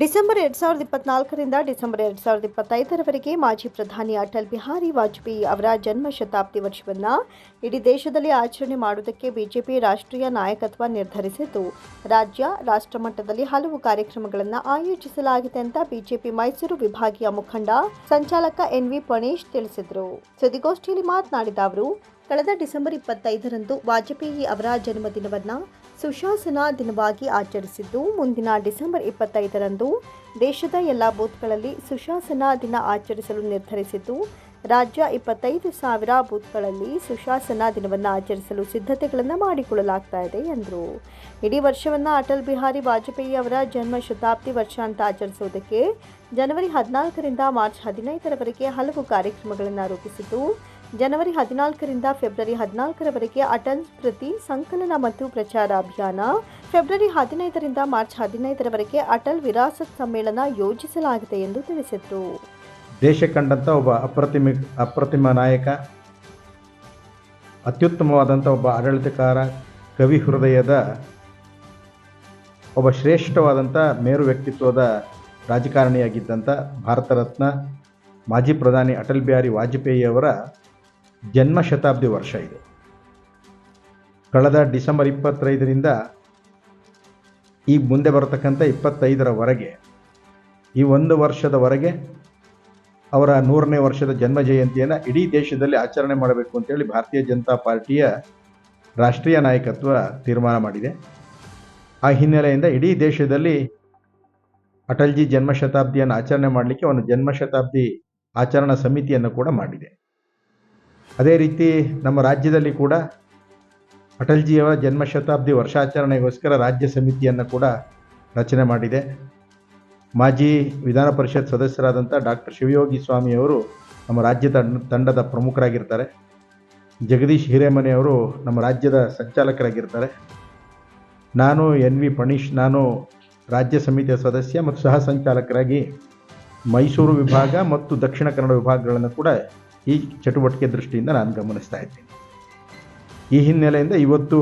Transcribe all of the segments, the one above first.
December ಎರಡ್ ಸಾವಿರದ ಇಪ್ಪತ್ನಾಲ್ಕರಿಂದ December ಎರಡ್ ಸಾವಿರದ ಇಪ್ಪತ್ತೈದರವರೆಗೆ ಮಾಜಿ ಪ್ರಧಾನಿ ಅಟಲ್ ಬಿಹಾರಿ ವಾಜಪೇಯಿ ಅವರ ಜನ್ಮ ಶತಾಬ್ದಿ ವರ್ಷವನ್ನು ಇಡೀ ದೇಶದಲ್ಲಿ ಆಚರಣೆ ಮಾಡುವುದಕ್ಕೆ ಬಿಜೆಪಿ ರಾಷ್ಟ್ರೀಯ ನಾಯಕತ್ವ ನಿರ್ಧರಿಸಿದ್ದು, ರಾಜ್ಯ, ರಾಷ್ಟ್ರಮಟ್ಟದಲ್ಲಿ ಹಲವು ಕಾರ್ಯಕ್ರಮಗಳನ್ನು ಆಯೋಜಿಸಲಾಗಿದೆ ಅಂತ ಬಿಜೆಪಿ ಮೈಸೂರು ವಿಭಾಗೀಯ ಮುಖಂಡ ಸಂಚಾಲಕ ಎನ್ವಿ ಪಣೇಶ್ ತಿಳಿಸಿದರು. ಸುದ್ದಿಗೋಷ್ಠಿಯಲ್ಲಿ ಮಾತನಾಡಿದ ಅವರು ಕಳೆದ ಡಿಸೆಂಬರ್ ಇಪ್ಪತ್ತೈದರಂದು ವಾಜಪೇಯಿ ಅವರ ಜನ್ಮದಿನವನ್ನು ಸುಶಾಸನ ದಿನವಾಗಿ ಆಚರಿಸಿದ್ದು, ಮುಂದಿನ ಡಿಸೆಂಬರ್ ಇಪ್ಪತ್ತೈದರಂದು ದೇಶದ ಎಲ್ಲ ಬೂತ್ಗಳಲ್ಲಿ ಸುಶಾಸನ ದಿನ ಆಚರಿಸಲು ನಿರ್ಧರಿಸಿದ್ದು, ರಾಜ್ಯ ಇಪ್ಪತ್ತೈದು ಸಾವಿರ ಬೂತ್ಗಳಲ್ಲಿ ಸುಶಾಸನ ದಿನವನ್ನು ಆಚರಿಸಲು ಸಿದ್ಧತೆಗಳನ್ನು ಮಾಡಿಕೊಳ್ಳಲಾಗ್ತಾ ಇದೆ ಎಂದರು. ಇಡೀ ವರ್ಷವನ್ನು ಅಟಲ್ ಬಿಹಾರಿ ವಾಜಪೇಯಿ ಅವರ ಜನ್ಮ ಶತಾಬ್ದಿ ವರ್ಷ ಅಂತ ಆಚರಿಸುವುದಕ್ಕೆ ಜನವರಿ ಹದಿನಾಲ್ಕರಿಂದ ಮಾರ್ಚ್ ಹದಿನೈದರವರೆಗೆ ಹಲವು ಕಾರ್ಯಕ್ರಮಗಳನ್ನು ರೂಪಿಸಿದ್ದು ಜನವರಿ ಹದಿನಾಲ್ಕರಿಂದ ಫೆಬ್ರವರಿ ಹದಿನಾಲ್ಕರವರೆಗೆ ಅಟಲ್ ಸ್ಮೃತಿ ಸಂಕಲನ ಮತ್ತು ಪ್ರಚಾರ ಅಭಿಯಾನ. ಫೆಬ್ರವರಿ ಹದಿನೈದರಿಂದ ಮಾರ್ಚ್ ಹದಿನೈದರವರೆಗೆ ಅಟಲ್ ವಿರಾಸತ್ ಸಮ್ಮೇಳನ ಯೋಜಿಸಲಾಗಿದೆ ಎಂದು ತಿಳಿಸಿದರು. ದೇಶ ಕಂಡಂಥ ಒಬ್ಬ ಅಪ್ರತಿಮ ಅಪ್ರತಿಮ ನಾಯಕ ಅತ್ಯುತ್ತಮವಾದಂಥ ಒಬ್ಬ ಆಡಳಿತಕಾರ, ಕವಿ ಹೃದಯದ ಒಬ್ಬ ಶ್ರೇಷ್ಠವಾದಂಥ ಮೇರು ವ್ಯಕ್ತಿತ್ವದ ರಾಜಕಾರಣಿಯಾಗಿದ್ದಂಥ ಭಾರತ ರತ್ನ ಮಾಜಿ ಪ್ರಧಾನಿ ಅಟಲ್ ಬಿಹಾರಿ ವಾಜಪೇಯಿಯವರ ಜನ್ಮ ಶತಾಬ್ದಿ ವರ್ಷ ಇದು. ಕಳೆದ ಡಿಸೆಂಬರ್ ಇಪ್ಪತ್ತೈದರಿಂದ ಈ ಮುಂದೆ ಬರತಕ್ಕಂಥ ಇಪ್ಪತ್ತೈದರವರೆಗೆ ಈ ಒಂದು ವರ್ಷದವರೆಗೆ ಅವರ ನೂರನೇ ವರ್ಷದ ಜನ್ಮ ಜಯಂತಿಯನ್ನು ಇಡೀ ದೇಶದಲ್ಲಿ ಆಚರಣೆ ಮಾಡಬೇಕು ಅಂತೇಳಿ ಭಾರತೀಯ ಜನತಾ ಪಾರ್ಟಿಯ ರಾಷ್ಟ್ರೀಯ ನಾಯಕತ್ವ ತೀರ್ಮಾನ ಮಾಡಿದೆ. ಆ ಹಿನ್ನೆಲೆಯಿಂದ ಇಡೀ ದೇಶದಲ್ಲಿ ಅಟಲ್ಜಿ ಜನ್ಮ ಶತಾಬ್ದಿಯನ್ನು ಆಚರಣೆ ಮಾಡಲಿಕ್ಕೆ ಒಂದು ಜನ್ಮ ಶತಾಬ್ದಿ ಆಚರಣಾ ಸಮಿತಿಯನ್ನು ಕೂಡ ಮಾಡಿದೆ. ಅದೇ ರೀತಿ ನಮ್ಮ ರಾಜ್ಯದಲ್ಲಿ ಕೂಡ ಅಟಲ್ಜಿಯವರ ಜನ್ಮ ಶತಾಬ್ದಿ ವರ್ಷಾಚರಣೆಗೋಸ್ಕರ ರಾಜ್ಯ ಸಮಿತಿಯನ್ನು ಕೂಡ ರಚನೆ ಮಾಡಿದೆ. ಮಾಜಿ ವಿಧಾನ ಪರಿಷತ್ ಸದಸ್ಯರಾದಂಥ ಡಾಕ್ಟರ್ ಶಿವಯೋಗಿ ಸ್ವಾಮಿಯವರು ನಮ್ಮ ರಾಜ್ಯದ ತಂಡದ ಪ್ರಮುಖರಾಗಿರ್ತಾರೆ. ಜಗದೀಶ್ ಹಿರೇಮನೆಯವರು ನಮ್ಮ ರಾಜ್ಯದ ಸಂಚಾಲಕರಾಗಿರ್ತಾರೆ. ನಾನು ಎನ್ ವಿ ಪಣೀಶ್, ನಾನು ರಾಜ್ಯ ಸಮಿತಿಯ ಸದಸ್ಯ ಮತ್ತು ಸಹ ಸಂಚಾಲಕರಾಗಿ ಮೈಸೂರು ವಿಭಾಗ ಮತ್ತು ದಕ್ಷಿಣ ಕನ್ನಡ ವಿಭಾಗಗಳನ್ನು ಕೂಡ ಈ ಚಟುವಟಿಕೆ ದೃಷ್ಟಿಯಿಂದ ನಾನು ಗಮನಿಸ್ತಾ ಇದ್ದೀನಿ. ಈ ಹಿನ್ನೆಲೆಯಿಂದ ಇವತ್ತು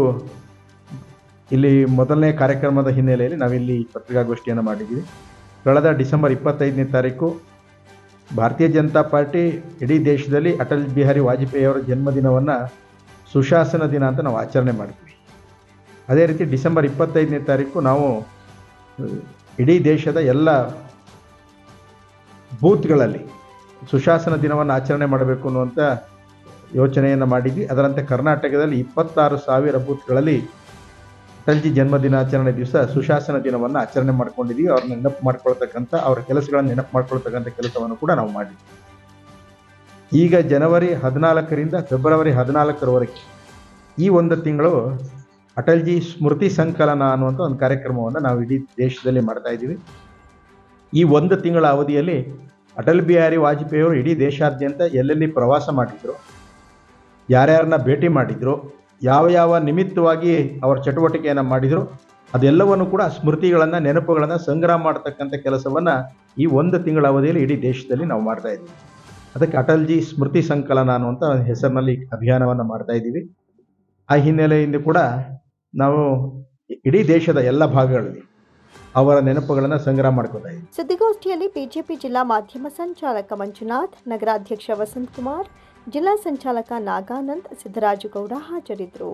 ಇಲ್ಲಿ ಮೊದಲನೇ ಕಾರ್ಯಕ್ರಮದ ಹಿನ್ನೆಲೆಯಲ್ಲಿ ನಾವಿಲ್ಲಿ ಪತ್ರಿಕಾಗೋಷ್ಠಿಯನ್ನು ಮಾಡಿದ್ದೀವಿ. ಕಳೆದ ಡಿಸೆಂಬರ್ ಇಪ್ಪತ್ತೈದನೇ ತಾರೀಕು ಭಾರತೀಯ ಜನತಾ ಪಾರ್ಟಿ ಇಡೀ ದೇಶದಲ್ಲಿ ಅಟಲ್ ಬಿಹಾರಿ ವಾಜಪೇಯಿ ಅವರ ಜನ್ಮದಿನವನ್ನು ಸುಶಾಸನ ದಿನ ಅಂತ ನಾವು ಆಚರಣೆ ಮಾಡ್ತೀವಿ. ಅದೇ ರೀತಿ ಡಿಸೆಂಬರ್ ಇಪ್ಪತ್ತೈದನೇ ತಾರೀಕು ನಾವು, ಇಡೀ ದೇಶದ ಎಲ್ಲ ಬೂತ್ಗಳಲ್ಲಿ ಸುಶಾಸನ ದಿನವನ್ನು ಆಚರಣೆ ಮಾಡಬೇಕು ಅನ್ನುವಂಥ ಯೋಚನೆಯನ್ನು ಮಾಡಿದ್ವಿ. ಅದರಂತೆ ಕರ್ನಾಟಕದಲ್ಲಿ ಇಪ್ಪತ್ತಾರು ಸಾವಿರ ಬೂತ್ಗಳಲ್ಲಿ ಅಟಲ್ಜಿ ಜನ್ಮ ದಿನಾಚರಣೆ ದಿವಸ ಸುಶಾಸನ ದಿನವನ್ನು ಆಚರಣೆ ಮಾಡ್ಕೊಂಡಿದ್ದೀವಿ ಅವ್ರನ್ನ ನೆನಪು ಮಾಡ್ಕೊಳ್ತಕ್ಕಂಥ, ಅವರ ಕೆಲಸಗಳನ್ನು ನೆನಪು ಮಾಡ್ಕೊಳ್ತಕ್ಕಂಥ ಕೆಲಸವನ್ನು ಕೂಡ ನಾವು ಮಾಡಿದ್ವಿ. ಈಗ ಜನವರಿ ಹದಿನಾಲ್ಕರಿಂದ ಫೆಬ್ರವರಿ ಹದಿನಾಲ್ಕರವರೆಗೆ ಈ ಒಂದು ತಿಂಗಳು ಅಟಲ್ಜಿ ಸ್ಮೃತಿ ಸಂಕಲನ ಅನ್ನುವಂಥ ಒಂದು ಕಾರ್ಯಕ್ರಮವನ್ನು ನಾವು ಇಡೀ ದೇಶದಲ್ಲಿ ಮಾಡ್ತಾ ಇದ್ದೀವಿ. ಈ ಒಂದು ತಿಂಗಳ ಅವಧಿಯಲ್ಲಿ ಅಟಲ್ ಬಿಹಾರಿ ವಾಜಪೇಯಿ ಅವರು ಇಡೀ ದೇಶಾದ್ಯಂತ ಎಲ್ಲೆಲ್ಲಿ ಪ್ರವಾಸ ಮಾಡಿದ್ರು, ಯಾರ್ಯಾರನ್ನ ಭೇಟಿ ಮಾಡಿದ್ರು, ಯಾವ ಯಾವ ನಿಮಿತ್ತವಾಗಿ ಅವರ ಚಟುವಟಿಕೆಯನ್ನು ಮಾಡಿದ್ರು, ಅದೆಲ್ಲವನ್ನು ಕೂಡ ಸ್ಮೃತಿಗಳನ್ನು, ನೆನಪುಗಳನ್ನು ಸಂಗ್ರಹ ಮಾಡತಕ್ಕಂಥ ಕೆಲಸವನ್ನು ಈ ಒಂದು ತಿಂಗಳ ಅವಧಿಯಲ್ಲಿ ಇಡೀ ದೇಶದಲ್ಲಿ ನಾವು ಮಾಡ್ತಾ ಇದ್ದೀವಿ. ಅದಕ್ಕೆ ಅಟಲ್ಜಿ ಸ್ಮೃತಿ ಸಂಕಲನ ಅನ್ನುವಂಥ ಹೆಸರಿನಲ್ಲಿ ಅಭಿಯಾನವನ್ನು ಮಾಡ್ತಾ ಇದ್ದೀವಿ. ಆ ಹಿನ್ನೆಲೆಯಿಂದ ಕೂಡ ನಾವು ಇಡೀ ದೇಶದ ಎಲ್ಲ ಭಾಗಗಳಲ್ಲಿ ಅವರ ನೆನಪುಗಳನ್ನು ಸಂಗ್ರಹ ಮಾಡ್ಕೋತಾ ಇದ್ದೀವಿ ಸುದ್ದಿಗೋಷ್ಠಿಯಲ್ಲಿ ಬಿಜೆಪಿ ಜಿಲ್ಲಾ ಮಾಧ್ಯಮ ಸಂಚಾಲಕ ಮಂಜುನಾಥ್, ನಗರಾಧ್ಯಕ್ಷ ವಸಂತ್ ಕುಮಾರ್, ಜಿಲ್ಲಾ ಸಂಚಾಲಕ ನಾಗಾನಂದ್, ಸಿದ್ದರಾಜುಗೌಡ ಹಾಜರಿದ್ದರು.